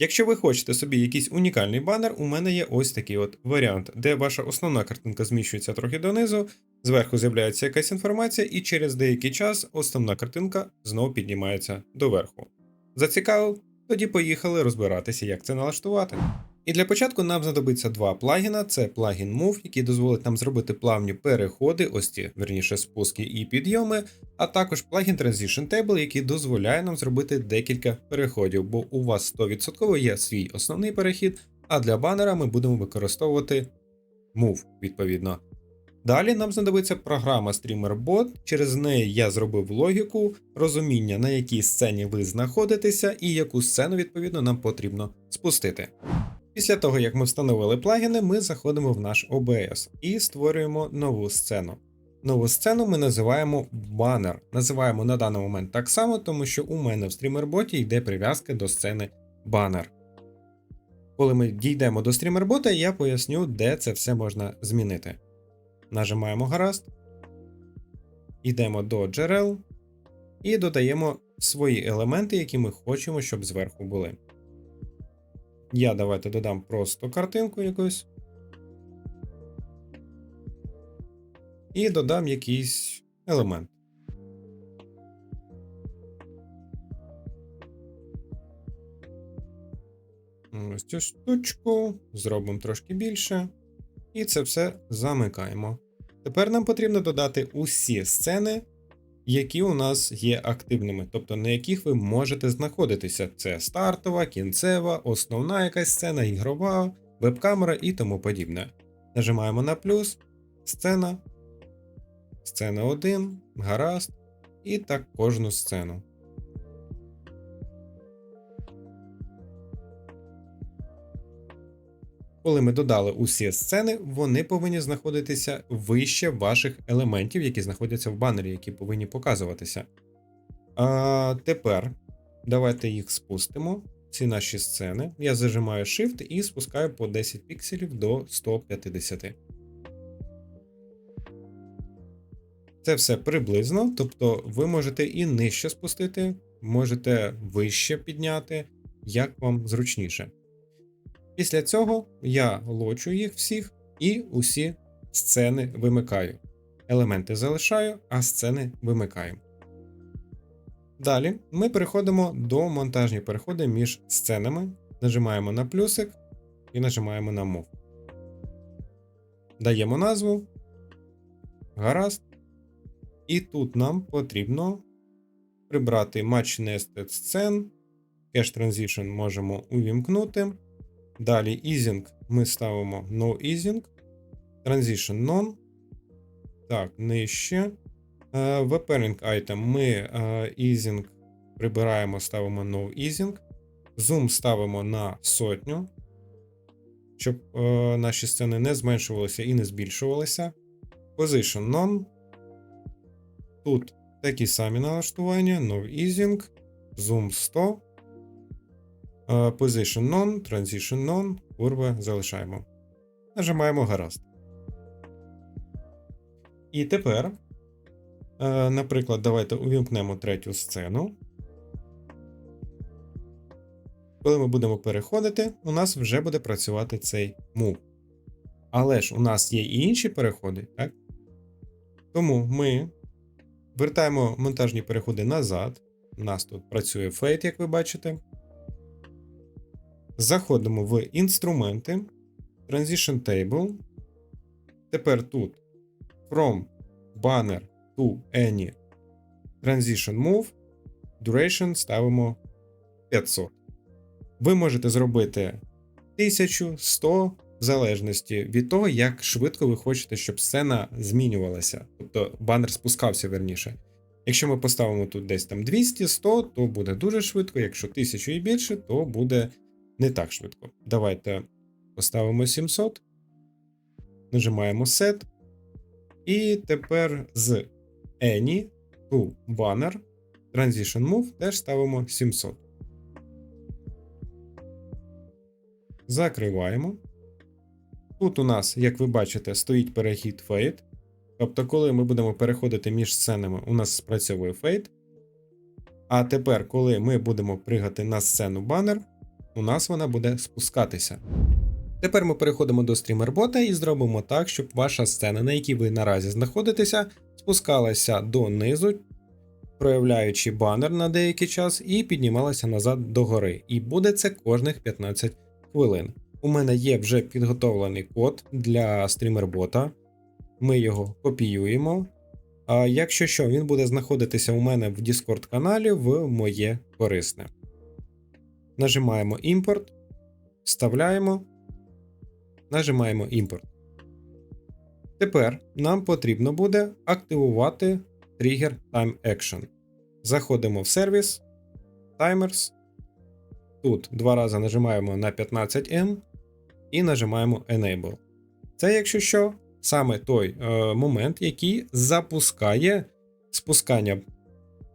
Якщо ви хочете собі якийсь унікальний банер, у мене є ось такий от варіант, де ваша основна картинка зміщується трохи донизу, зверху з'являється якась інформація, і через деякий час основна картинка знову піднімається доверху. Зацікавив? Тоді поїхали розбиратися, як це налаштувати. І для початку нам знадобиться два плагіна: це плагін Move, який дозволить нам зробити плавні переходи, ось ці, верніше, спуски і підйоми, а також плагін Transition Table, який дозволяє нам зробити декілька переходів, бо у вас 100% є свій основний перехід, а для банера ми будемо використовувати Move, відповідно. Далі нам знадобиться програма StreamerBot, через неї я зробив логіку, розуміння, на якій сцені ви знаходитеся, і яку сцену, відповідно, нам потрібно спустити. Після того, як ми встановили плагіни, ми заходимо в наш OBS і створюємо нову сцену. Нову сцену ми називаємо банер. Називаємо на даний момент так само, тому що у мене в стрімерботі йде прив'язка до сцени банер. Коли ми дійдемо до стрімербота, я поясню, де це все можна змінити. Нажимаємо гаразд, йдемо до джерел і додаємо свої елементи, які ми хочемо, щоб зверху були. Я давайте додам просто картинку якусь. І додам якийсь елемент. Ось цю штучку зробимо трошки більше. І це все замикаємо. Тепер нам потрібно додати усі сцени, які у нас є активними, тобто на яких ви можете знаходитися. Це стартова, кінцева, основна якась сцена, ігрова, веб-камера і тому подібне. Нажимаємо на плюс, сцена, сцена 1, гаразд, і так кожну сцену. Коли ми додали усі сцени, вони повинні знаходитися вище ваших елементів, які знаходяться в банері, які повинні показуватися. А тепер давайте їх спустимо. Ці наші сцени. Я зажимаю Shift і спускаю по 10 пікселів до 150. Це все приблизно, тобто ви можете і нижче спустити, можете вище підняти, як вам зручніше. Після цього я лочу їх всіх і усі сцени вимикаю. Елементи залишаю, а сцени вимикаю. Далі ми переходимо до монтажні переходи між сценами. Нажимаємо на плюсик і нажимаємо на Move. Даємо назву. Гаразд. І тут нам потрібно прибрати Match Nested Scene. Cache Transition можемо увімкнути. Далі easing ми ставимо no easing. Transition none. Так, нижче. Uh, item ми easing прибираємо, ставимо no easing. Zoom ставимо на сотню, щоб uh, наші сцени не зменшувалися і не збільшувалися. Position none. Тут такі самі налаштування, no easing, zoom 100. Position None, Transition None, курва залишаємо. Нажимаємо гаразд. І тепер, наприклад, давайте увімкнемо третю сцену. Коли ми будемо переходити, у нас вже буде працювати цей move. Але ж у нас є і інші переходи, так? Тому ми вертаємо монтажні переходи назад. У нас тут працює Fade, як ви бачите. Заходимо в інструменти, Transition Table. Тепер тут From Banner to Any Transition Move. Duration ставимо 500. Ви можете зробити 1000, 100, в залежності від того, як швидко ви хочете, щоб сцена змінювалася. Тобто банер спускався верніше. Якщо ми поставимо тут десь там 200-100, то буде дуже швидко. Якщо 1000 і більше, то буде не так швидко. Давайте поставимо 700, нажимаємо Set. І тепер з Any to Banner Transition Move теж ставимо 700. Закриваємо. Тут у нас, як ви бачите, стоїть перехід Fade. Тобто, коли ми будемо переходити між сценами, у нас спрацьовує Fade. А тепер, коли ми будемо пригати на сцену банер, у нас вона буде спускатися. Тепер ми переходимо до стрімербота і зробимо так, щоб ваша сцена, на якій ви наразі знаходитеся, спускалася донизу, проявляючи банер на деякий час, і піднімалася назад догори. І буде це кожних 15 хвилин. У мене є вже підготовлений код для стрімербота. Ми його копіюємо. А якщо що, він буде знаходитися у мене в Discord каналі в моє корисне. Нажимаємо імпорт, вставляємо, нажимаємо імпорт. Тепер нам потрібно буде активувати тригер Time Action. Заходимо в сервіс, Timers. Тут два рази нажимаємо на 15M і нажимаємо Enable. Це, якщо що, саме той е, момент, який запускає спускання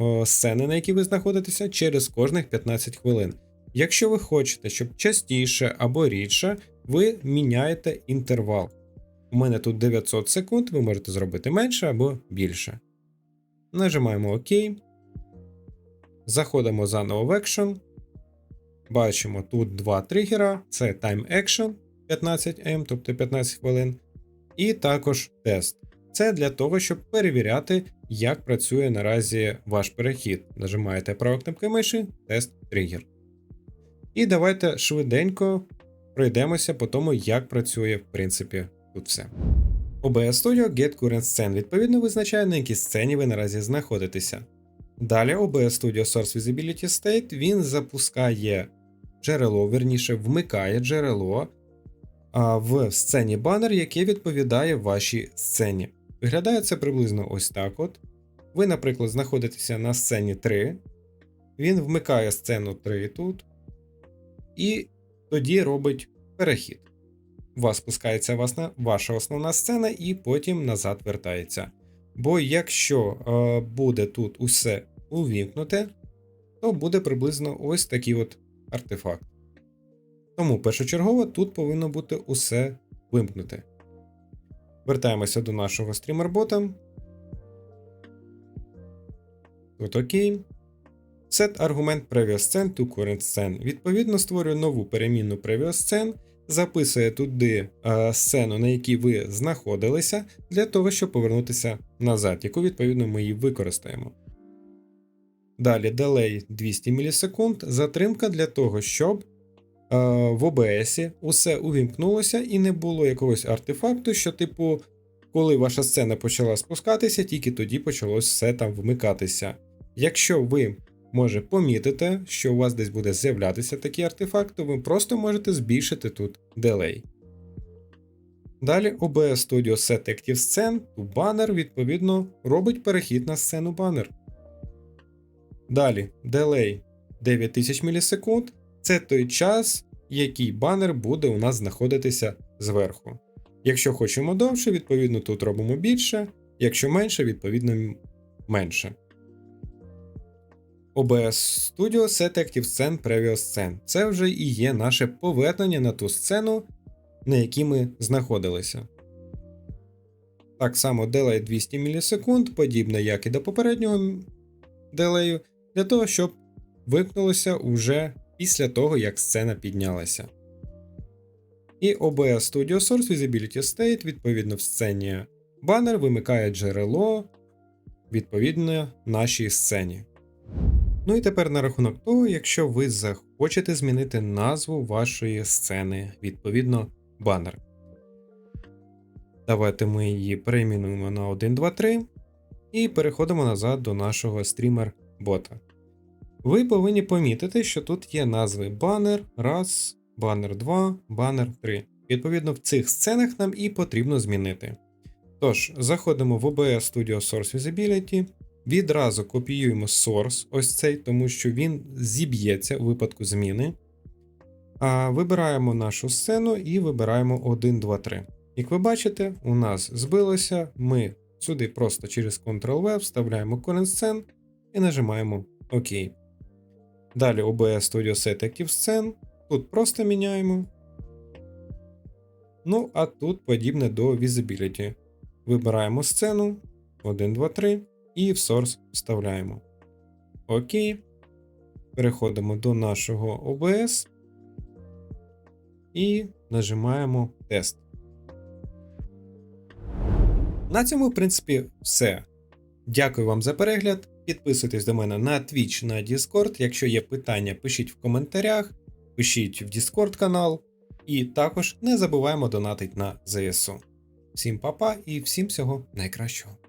е, сцени, на якій ви знаходитеся, через кожних 15 хвилин. Якщо ви хочете, щоб частіше або рідше, ви міняєте інтервал. У мене тут 900 секунд, ви можете зробити менше або більше. Нажимаємо ОК. Заходимо заново в Action. Бачимо тут два тригера: це Time Action 15M, тобто 15 хвилин, і також тест. Це для того, щоб перевіряти, як працює наразі ваш перехід. Нажимаєте правою кнопкою миші, тест тригер. І давайте швиденько пройдемося по тому, як працює, в принципі, тут все. OBS Studio Get Current Scene відповідно визначає, на якій сцені ви наразі знаходитеся. Далі OBS Studio Source Visibility State він запускає джерело, верніше вмикає джерело в сцені банер, яке відповідає вашій сцені. Виглядає це приблизно ось так. от. Ви, наприклад, знаходитеся на сцені 3, він вмикає сцену 3 тут, і тоді робить перехід. Вас спускається власне, ваша основна сцена, і потім назад вертається. Бо якщо е, буде тут усе увімкнуте, то буде приблизно ось такий от артефакт. Тому першочергово тут повинно бути усе вимкнуте. Вертаємося до нашого стрімербота. Тут ОК. Set аргумент previous to current scene. Відповідно, створює нову перемінну previous scene, записує туди е, сцену, на якій ви знаходилися, для того, щоб повернутися назад, яку відповідно ми її використаємо. Далі delay 200 мілісекунд, затримка для того, щоб е, в OBS усе увімкнулося і не було якогось артефакту, що, типу, коли ваша сцена почала спускатися, тільки тоді почалось все там вмикатися. Якщо ви може помітите, що у вас десь буде з'являтися такий артефакт, то ви просто можете збільшити тут delay. Далі OBS Studio Set Active Scene to Banner відповідно робить перехід на сцену банер. Далі Delay 9000 мілісекунд це той час, який банер буде у нас знаходитися зверху. Якщо хочемо довше, відповідно тут робимо більше, якщо менше, відповідно менше. OBS Studio Set Active Scene Previous Scene. Це вже і є наше повернення на ту сцену, на якій ми знаходилися. Так само делay 200 мілісекунд, подібно як і до попереднього делею, для того, щоб вимкнулося уже після того, як сцена піднялася. І OBS Studio Source Visibility State, відповідно, в сцені банер вимикає джерело відповідно нашій сцені. Ну і тепер на рахунок того, якщо ви захочете змінити назву вашої сцени, відповідно, банер. Давайте ми її перейменуємо на 1, 2, 3 і переходимо назад до нашого стрімер-бота. Ви повинні помітити, що тут є назви банер, раз, банер 2, банер 3. Відповідно, в цих сценах нам і потрібно змінити. Тож, заходимо в OBS Studio Source Visibility. Відразу копіюємо source, ось цей, тому що він зіб'ється у випадку зміни. А Вибираємо нашу сцену і вибираємо 1, 2, 3. Як ви бачите, у нас збилося. Ми сюди просто через Ctrl-V вставляємо Current Scene і нажимаємо ОК. Далі OBS Studio Set Active Scene. Тут просто міняємо. Ну, а тут подібне до Visibility. Вибираємо сцену 1, 2, 3 і в source вставляємо. Окей. Переходимо до нашого OBS. і нажимаємо тест. На цьому, в принципі, все. Дякую вам за перегляд. Підписуйтесь до мене на Twitch, на Discord. Якщо є питання, пишіть в коментарях, пишіть в Discord канал. І також не забуваємо донатить на ЗСУ. Всім па-па і всім всього найкращого.